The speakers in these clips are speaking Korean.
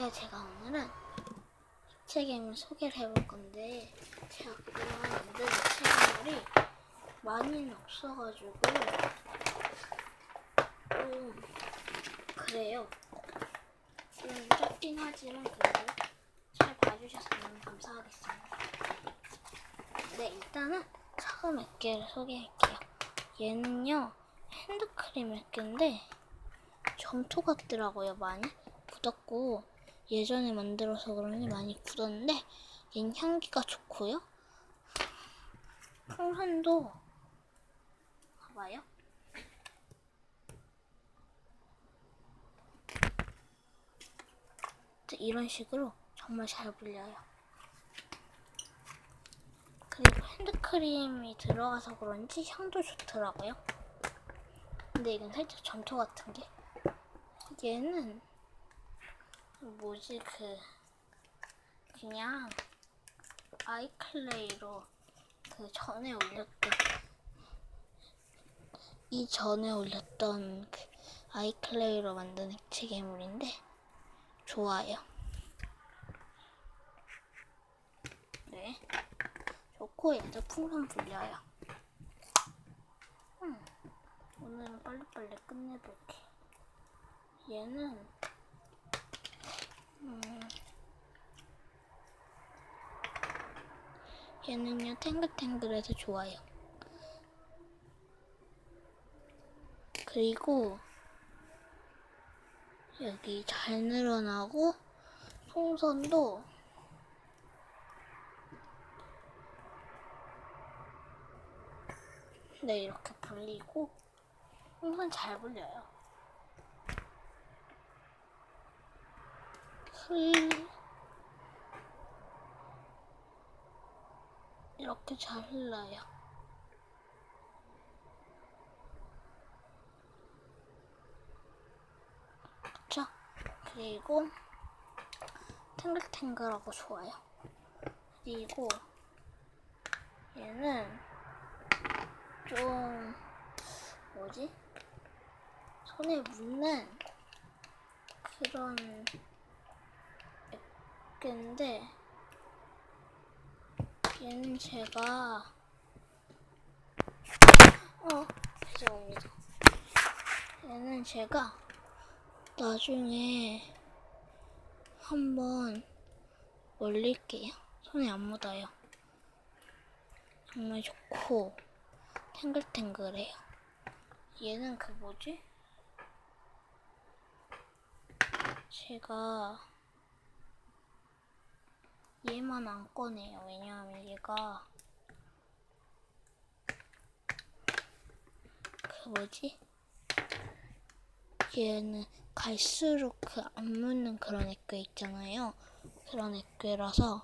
네, 제가 오늘은 입체게임을 소개를 해볼 건데 제가 그동안 만든 입체게임이 많이는 없어가지고 좀 그래요. 좀 짧긴 하지만 그래도 잘 봐주셨으면 감사하겠습니다. 네, 일단은 처음 몇 개를 소개할게요. 얘는요 핸드크림 몇 개인데 점토 같더라고요 많이 굳었고 예전에 만들어서 그런지 많이 굳었는데 얘는 향기가 좋고요. 풍선도 봐봐요. 이런 식으로 정말 잘 불려요. 그리고 핸드크림이 들어가서 그런지 향도 좋더라고요. 근데 이건 살짝 점토 같은 게. 얘는 뭐지 그 그냥 아이클레이로 그 전에 올렸던 이 전에 올렸던 그 아이클레이로 만든 액체 괴물인데 좋아요. 네, 좋고 얘도 풍선 불려요. 음, 오늘은 빨리빨리 끝내볼게. 얘는 음, 얘는요 탱글탱글해서 좋아요. 그리고 여기 잘 늘어나고 풍선도 네 이렇게 불리고 풍선 잘 불려요. 이렇게 잘 흘러요. 그쵸? 그리고 탱글탱글하고 좋아요. 그리고 얘는 좀 뭐지? 손에 묻는 그런 액인데 얘는 제가 어 죄송합니다. 얘는 제가 나중에 한번 올릴게요. 손에 안 묻어요. 정말 좋고 탱글탱글해요. 얘는 그 뭐지? 제가 얘만 안 꺼내요. 왜냐하면 얘가 그 뭐지? 얘는 갈수록 그 안 묻는 그런 액괴 있잖아요. 그런 액괴라서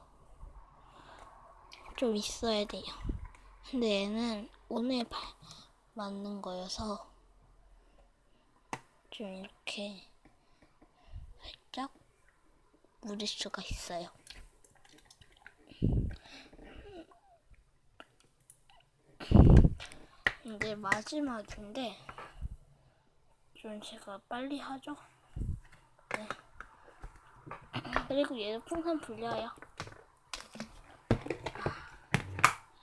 좀 있어야 돼요. 근데 얘는 오늘 바, 맞는 거여서 좀 이렇게 살짝 묻을 수가 있어요. 이제 마지막인데 좀 제가 빨리 하죠. 네. 그리고 얘도 풍선 불려요.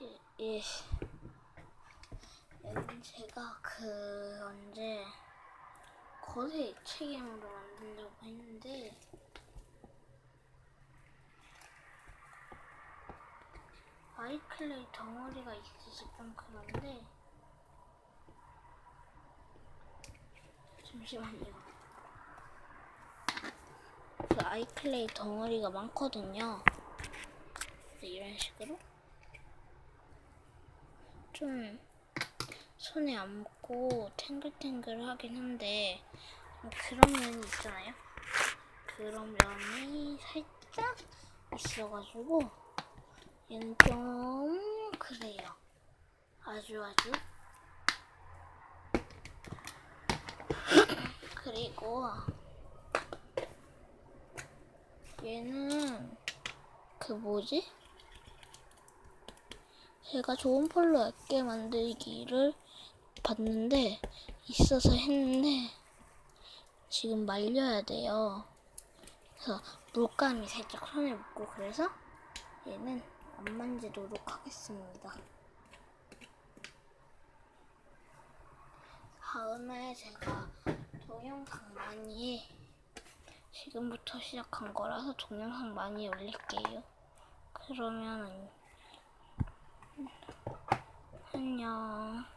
예, 예. 얘는 제가 그 언제 거세 액체괴물로 만들려고 했는데 아이클레이 덩어리가 있어서 좀 그런데 잠시만요. 그 아이클레이 덩어리가 많거든요. 이런 식으로 좀 손에 안 묻고 탱글탱글하긴 한데 그런 면이 있잖아요. 그런 면이 살짝 있어가지고 얘는 좀 그래요. 아주 아주. 그리고 얘는 그 뭐지? 제가 좋은 폴로 얇게 만들기를 봤는데 있어서 했는데 지금 말려야 돼요. 그래서 물감이 살짝 손에 묻고 그래서 얘는 안 만지도록 하겠습니다. 다음에 제가 동영상 많이 지금부터 시작한 거라서 동영상 많이 올릴게요. 그러면은 안녕.